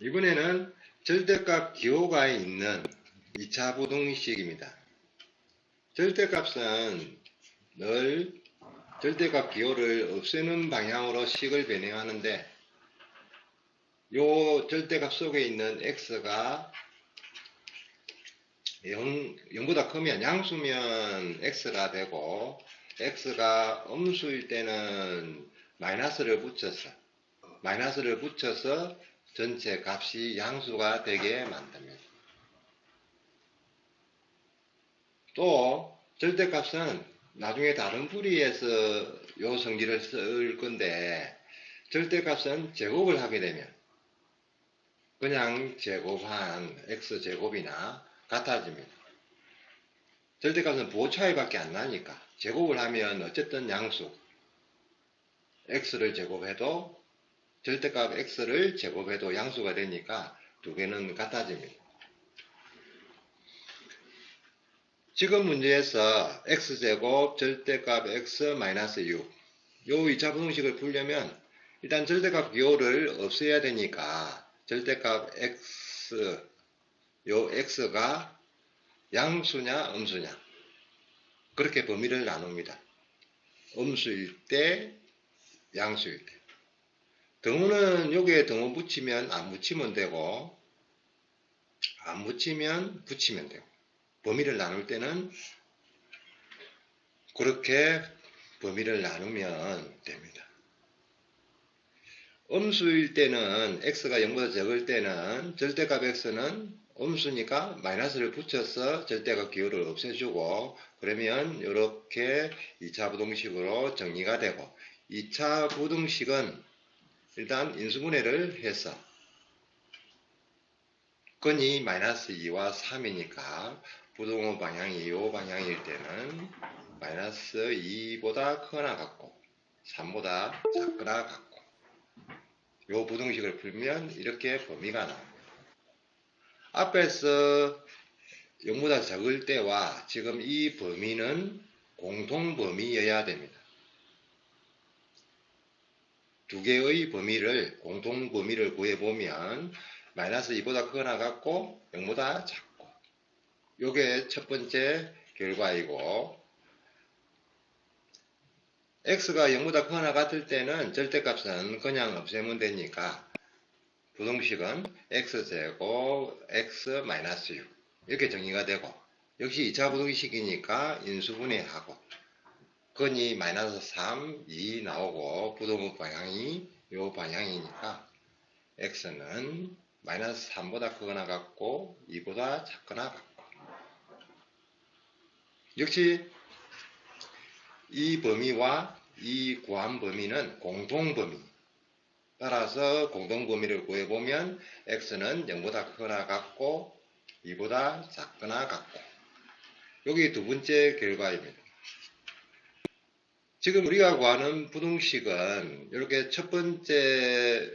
이번에는 절대값 기호가 있는 2차 부등식입니다. 절대값은 늘 절대값 기호를 없애는 방향으로 식을 변형하는데 요 절대값 속에 있는 x가 0, 0보다 크면 양수면 x가 되고 x가 음수일 때는 마이너스를 붙여서 마이너스를 붙여서 전체 값이 양수가 되게 만듭니다. 또 절대값은 나중에 다른 풀이에서 요 성질을 쓸 건데 절대값은 제곱을 하게 되면 그냥 제곱한 x제곱이나 같아집니다. 절대값은 부호 차이밖에 안 나니까 제곱을 하면 어쨌든 양수 x를 제곱해도 절대값 x를 제곱해도 양수가 되니까 두 개는 같아집니다. 지금 문제에서 x제곱 절대값 x 마이너스 6. 요 2차 분식을 풀려면 일단 절대값 기호를 없애야 되니까 절대값 x 요 x가 양수냐 음수냐 그렇게 범위를 나눕니다. 음수일 때 양수일 때 등호는 여기에 등호 붙이면 안 붙이면 되고 안 붙이면 붙이면 되고 범위를 나눌 때는 그렇게 범위를 나누면 됩니다. 음수일 때는 x가 0보다 적을 때는 절대값 x는 음수니까 마이너스를 붙여서 절대값 기호를 없애주고 그러면 이렇게 2차 부등식으로 정리가 되고 2차 부등식은 일단 인수분해를 해서 건이 마이너스 2와 3이니까 부동호 방향이 이 방향일 때는 마이너스 2보다 크거나 같고 3보다 작거나 같고 요 부등식을 풀면 이렇게 범위가 나옵니다. 앞에서 0보다 적을 때와 지금 이 범위는 공통 범위여야 됩니다. 두 개의 범위를 공통 범위를 구해보면 마이너스 2보다 크거나 같고 0보다 작고. 요게 첫 번째 결과이고 x가 0보다 크거나 같을 때는 절대값은 그냥 없애면 되니까 부등식은 x제곱 x 마이너스 6 이렇게 정의가 되고 역시 2차 부등식이니까 인수분해하고 건이 마이너스 3, 2 나오고 부동의 방향이 요 방향이니까 x는 마이너스 3보다 크거나 같고 2보다 작거나 같고. 역시 이 범위와 이 구한 범위는 공동 범위. 따라서 공동 범위를 구해보면 x는 0보다 크거나 같고 2보다 작거나 같고. 여기 두 번째 결과입니다. 지금 우리가 구하는 부등식은 이렇게 첫 번째에도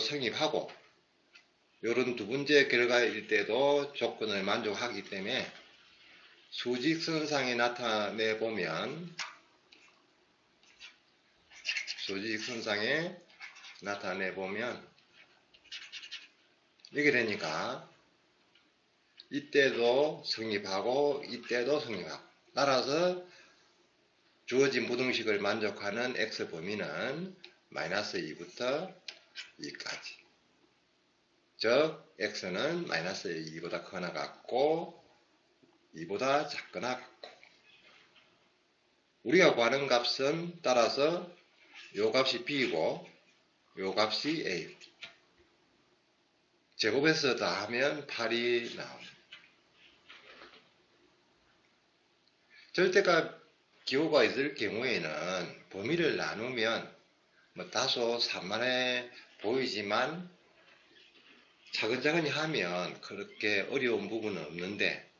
성립하고 이런 두 번째 결과일 때도 조건을 만족하기 때문에 수직선상에 나타내 보면 수직선상에 나타내 보면 이게 되니까 이때도 성립하고 이때도 성립하고 따라서 주어진 부등식을 만족하는 x 범위는 마이너스 2부터 2까지. 즉 x는 마이너스 2보다 크거나 같고 2보다 작거나 같고. 우리가 구하는 값은 따라서 요 값이 b이고 요 값이 a 제곱해서 다 하면 8이 나옵니다. 절대값 기호가 있을 경우에는 범위를 나누면 뭐 다소 산만해 보이지만 차근차근히 하면 그렇게 어려운 부분은 없는데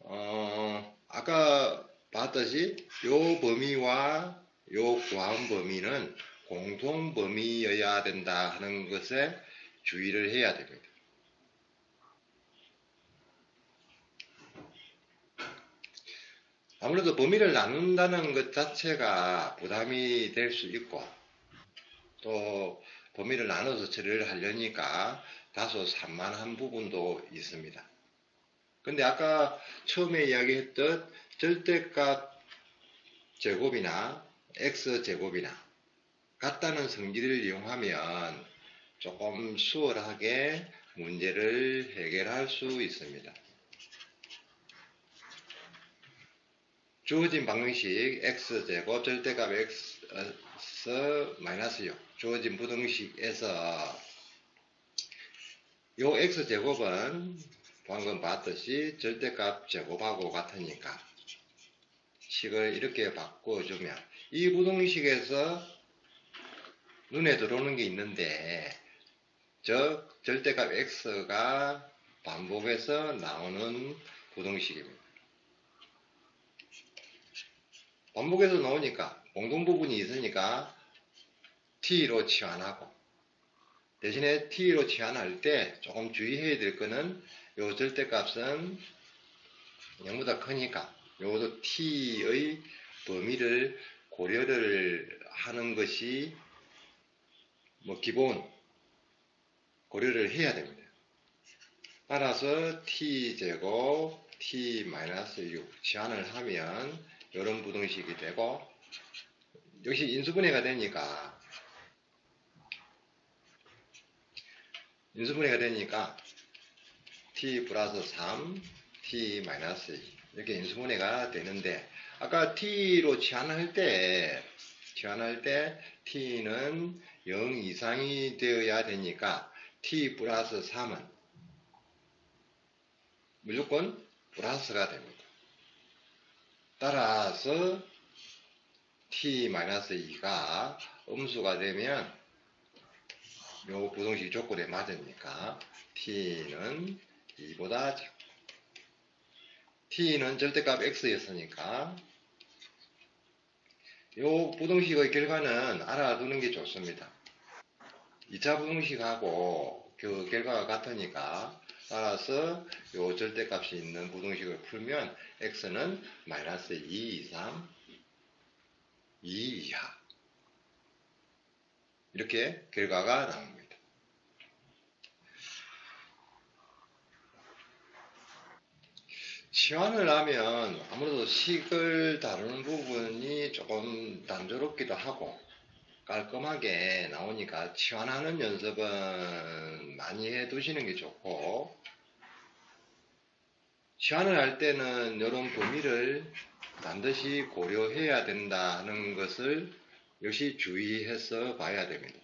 어, 아까 봤듯이 요 범위와 요 구한 범위는 공통 범위여야 된다 하는 것에 주의를 해야 됩니다. 아무래도 범위를 나눈다는 것 자체가 부담이 될 수 있고 또 범위를 나눠서 처리를 하려니까 다소 산만한 부분도 있습니다. 근데 아까 처음에 이야기했던 절대값 제곱이나 x 제곱이나 같다는 성질을 이용하면 조금 수월하게 문제를 해결할 수 있습니다. 주어진 방정식 x제곱 절대값 x 마이너스 6 주어진 부등식에서 요 x제곱은 방금 봤듯이 절대값 제곱하고 같으니까 식을 이렇게 바꿔주면 이 부등식에서 눈에 들어오는 게 있는데 저 절대값 x가 반복해서 나오는 부등식입니다. 반복해서 나오니까 공동 부분이 있으니까 t로 치환하고 대신에 t로 치환할 때 조금 주의해야 될 거는 요 절대값은 0보다 크니까 요것도 t의 범위를 고려를 하는 것이 뭐 기본 고려를 해야 됩니다. 따라서 t제곱 t-6 치환을 하면 이런 부등식이 되고 역시 인수분해가 되니까 인수분해가 되니까 t 플러스 3 t 마이너스 2 이렇게 인수분해가 되는데 아까 t로 치환할 때 치환할 때 t는 0 이상이 되어야 되니까 t 플러스 3은 무조건 플러스가 됩니다. 따라서 t-2가 음수가 되면 요 부등식 조건에 맞으니까 t는 2보다 작고 t는 절대값 x였으니까 요 부등식의 결과는 알아두는 게 좋습니다. 2차 부등식하고 그 결과가 같으니까 따라서 요 절대값이 있는 부등식을 풀면 x는 마이너스 2 이상 2 이하 이렇게 결과가 나옵니다. 치환을 하면 아무래도 식을 다루는 부분이 조금 단조롭기도 하고 깔끔하게 나오니까 치환하는 연습은 많이 해 두시는 게 좋고 치환을 할 때는 이런 범위를 반드시 고려해야 된다는 것을 역시 주의해서 봐야 됩니다.